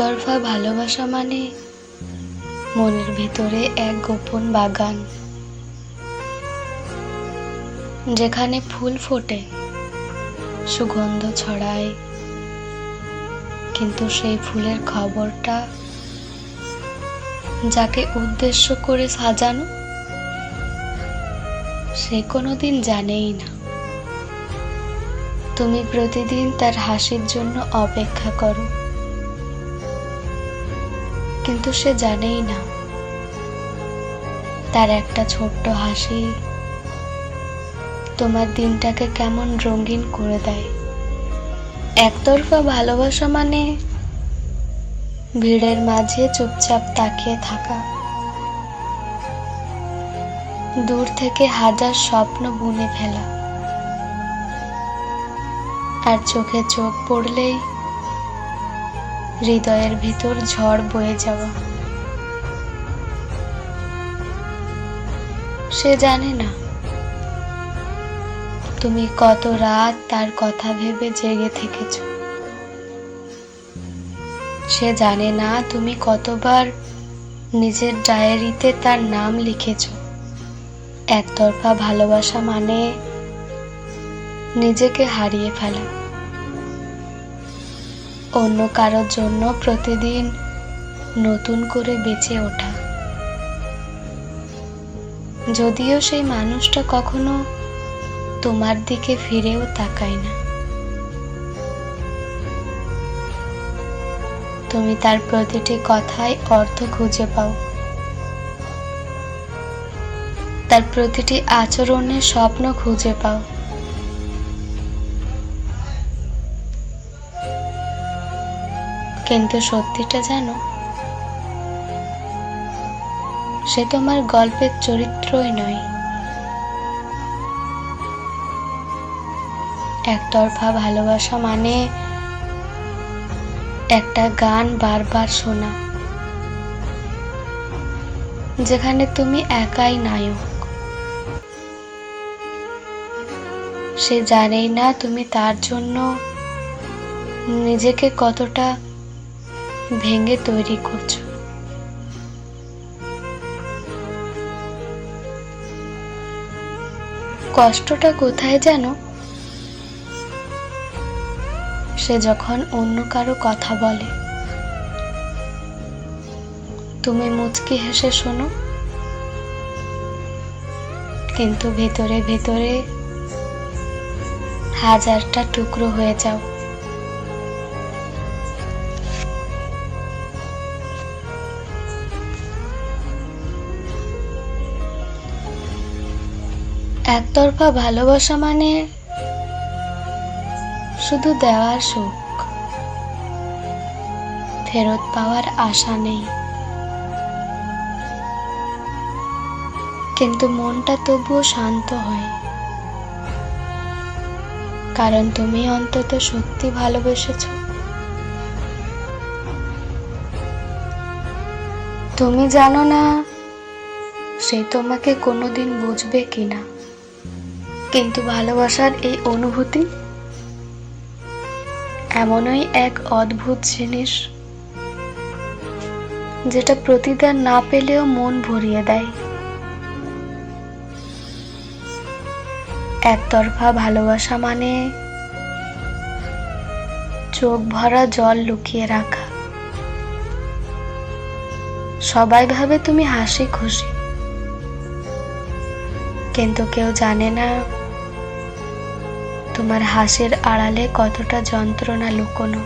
একতরফা ভালোবাসা মানে মনের ভেতরে এক গোপন বাগান, যেখানে ফুল ফোটে, সুগন্ধ ছড়ায়, কিন্তু সেই ফুলের খবরটা যাকে উদ্দেশ্য করে সাজানো, সে কোনোদিন জানেই না। তুমি প্রতিদিন তার হাসির জন্য অপেক্ষা করো। কিন্তু সে জানেই না। তার একটা ছোট্ট হাসি তোমার দিনটাকে কেমন রঙিন করে দেয়। একতরফা ভালোবাসা মানে ভিড়ের মাঝে চুপচাপ তাকিয়ে থাকা। দূর থেকে হাজার স্বপ্ন বুনে ফেলা। আর চোখে চোখ পড়লেই হৃদয়ের ভিতর ঝড় বয়ে যাওয়া। সে জানে না। তুমি কত রাত তার কথা ভেবে জেগে থেকেছ। সে জানে না তুমি কতবার নিজের ডায়েরিতে তার নাম লিখেছ। একতরফা ভালোবাসা মানে নিজেকে হারিয়ে ফেলা। অন্য কারোর জন্য প্রতিদিন নতুন করে বেঁচে ওঠা। যদিও সেই মানুষটা কখনো তোমার দিকে ফিরেও তাকায় না। তুমি তার প্রতিটি কথায় অর্থ খুঁজে পাও। তার প্রতিটি আচরণে স্বপ্ন খুঁজে পাও। কিন্তু সত্যিটা জানো? সে তোমার গল্পের চরিত্রই নয়। একতরফা ভালোবাসা মানে একটা গান বারবার শোনা, যেখানে তুমি একাই নায়ক। সে জানেই না তুমি তার জন্য নিজেকে কতটা ভেঙে তৈরি করছ। কষ্টটা কোথায় যেন সে যখন অন্য কারও কথা বলে, তুমি মুচকি হেসে শোনো। কিন্তু ভেতরে ভেতরে হাজারটা টুকরো হয়ে যাও। একতরফা ভালোবাসা মানে শুধু দেওয়ার সুখ। ফেরত পাওয়ার আশা নেই। কিন্তু মনটা তবুও শান্ত হয়। কারণ তুমি অন্তত সত্যি ভালোবেসেছ। তুমি জানো না, সে তোমাকে কোনোদিন বুঝবে কিনা। কিন্তু ভালোবাসার এই অনুভূতি এমনই এক অদ্ভুত জিনিস যেটা প্রতিদান না পেলেও মন ভরিয়ে দেয়। একতরফা ভালোবাসা মানে চোখ ভরা জল লুকিয়ে রাখা। সবাই ভাবে তুমি হাসি খুশি। কিন্তু কেউ জানে না তোমার হাসির আড়ালে কতটা যন্ত্রণা লুকোনো।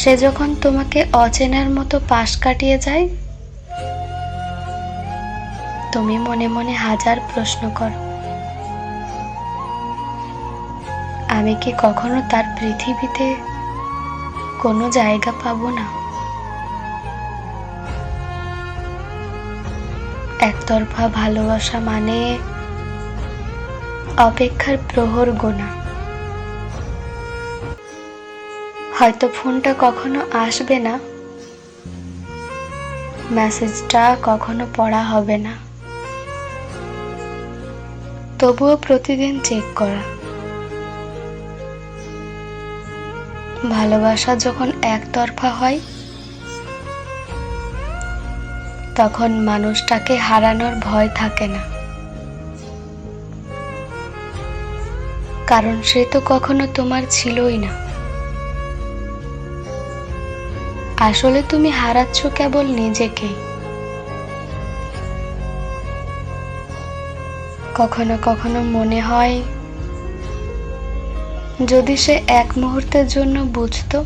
সে যখন তোমাকে অচেনার মতো পাশ কাটিয়ে যায়, তুমি মনে মনে হাজার প্রশ্ন করো, আমি কি কখনো তার পৃথিবীতে কোনো জায়গা পাবো না? একতরফা ভালোবাসা মানে অপেক্ষার প্রহর গোনা। হয়তো ফোনটা কখনো আসবে না, মেসেজটা কখনো পড়া হবে না। তবুও প্রতিদিন চেক করা। ভালোবাসা যখন একতরফা হয় তখন মানুষটাকে হারানোর ভয় থাকে না। কারণ সে তো কখনো তোমার ছিলই না। আসলে তুমি হারাচ্ছ কেবল নিজেকেই কখনো কখনো মনে হয়, যদি সে এক মুহূর্তের জন্য বুঝতো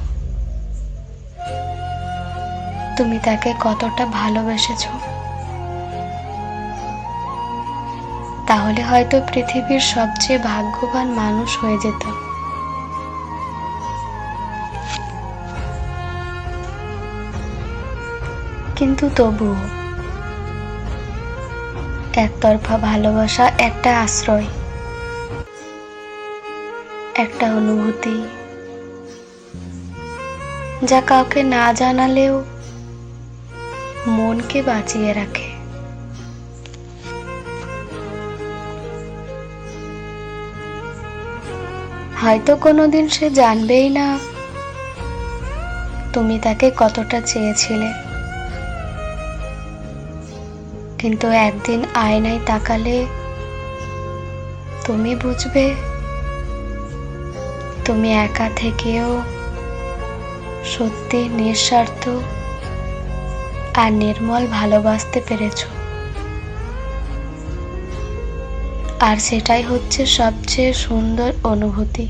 তুমি তাকে কতটা ভালোবেসেছ। তাহলে হয়তো পৃথিবীর সবচেয়ে ভাগ্যবান মানুষ হয়ে যেত। কিন্তু তবুও একতরফা ভালোবাসা একটা আশ্রয়, একটা অনুভূতি, যা কাউকে না জানালেও মনকে বাঁচিয়ে রাখে। হয়তো কোনোদিন সে জানবেই না তুমি তাকে কতটা চেয়েছিলে। কিন্তু একদিন আয়নায় তাকালে তুমি বুঝবে, তুমি একা থেকেও সত্যি নিঃস্বার্থ। আর নির্মল ভালোবাসতে পেরেছ। আর সেটাই হচ্ছে সবচেয়ে সুন্দর অনুভূতি।